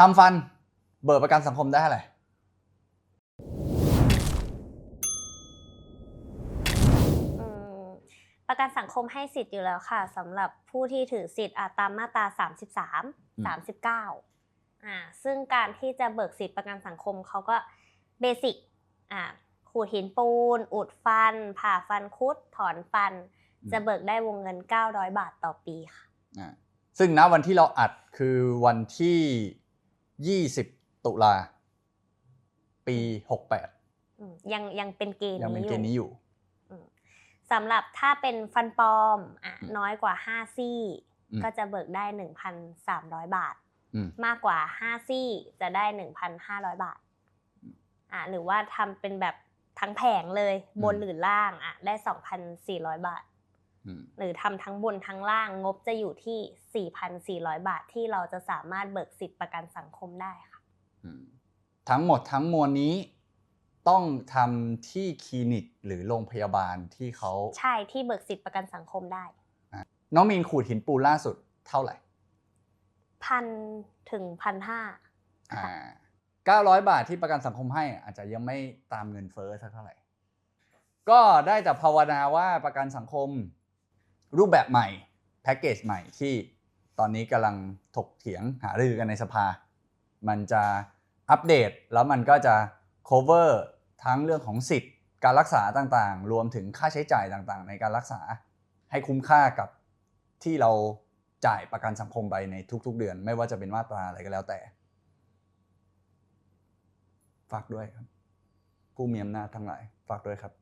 ทำฟัน เบิกประกันสังคมได้เท่าไหร่อืมประกันสังคมให้สิทธิ์อยู่แล้วค่ะสำหรับผู้ที่ถือสิทธิ์อะตามมาตรา 33 39อ่าซึ่งการที่จะเบิกสิทธิ์ประกันสังคมเขาก็เบสิกอ่าขูดหินปูน อุดฟัน ผ่าฟันคุด ถอนฟันอืมจะเบิกได้วงเงิน 900 บาทต่อปีค่ะ อ่าซึ่งณวันที่เราอัดคือวันที่ 20 ตุลา ปี 68อืมยังยังเป็นเกณฑ์ยังเป็นนี้อเกยู่ณฑ์นี้อยู่อืมสำหรับถ้าเป็นฟันปลอมอะอืมน้อยกว่า 5 ซี่ อืม ก็จะเบิกได้ 1,300 บาท อืม มากกว่า 5 ซี่จะได้ 1,500 บาทอืมอะหรือว่าทำเป็นแบบทั้งแผงเลยบนอืม หรือล่างอะได้ 2,400 บาทอืม หรือทำทั้งบนทั้งล่างงบจะอยู่ที่ 4,400 บาทที่เราจะสามารถเบิกสิทธิประกันสังคมได้ค่ะอืมทั้งหมดทั้งมวลนี้ต้องทำที่คลินิกหรือโรงพยาบาลที่เขาใช่ที่เบิกสิทธิประกันสังคมได้ น้องมีนขูดหินปูนล่าสุดเท่าไหร่พันถึงพันห้าอ่า900บาทที่ประกันสังคมให้ อาจจะยังไม่ตามเงินเฟ้อสักเท่าไหร่ ก็ได้แต่ภาวนาว่าประกันสังคม รูปแบบใหม่แพ็กเกจใหม่ที่ตอนนี้กำลังถกเถียงหารือกันในสภา มันจะอัปเดตแล้วมันก็จะ cover ทั้งเรื่องของสิทธิ์ การรักษาต่างๆ รวมถึงค่าใช้จ่ายต่างๆ ในการรักษาให้คุ้มค่ากับที่เราจ่ายประกันสังคมไปในทุก ๆ เดือน ไม่ว่าจะเป็นมาตราอะไรก็แล้วแต่ ฝากด้วยครับ ผู้มีอำนาจทั้งหลาย ฝากด้วยครับ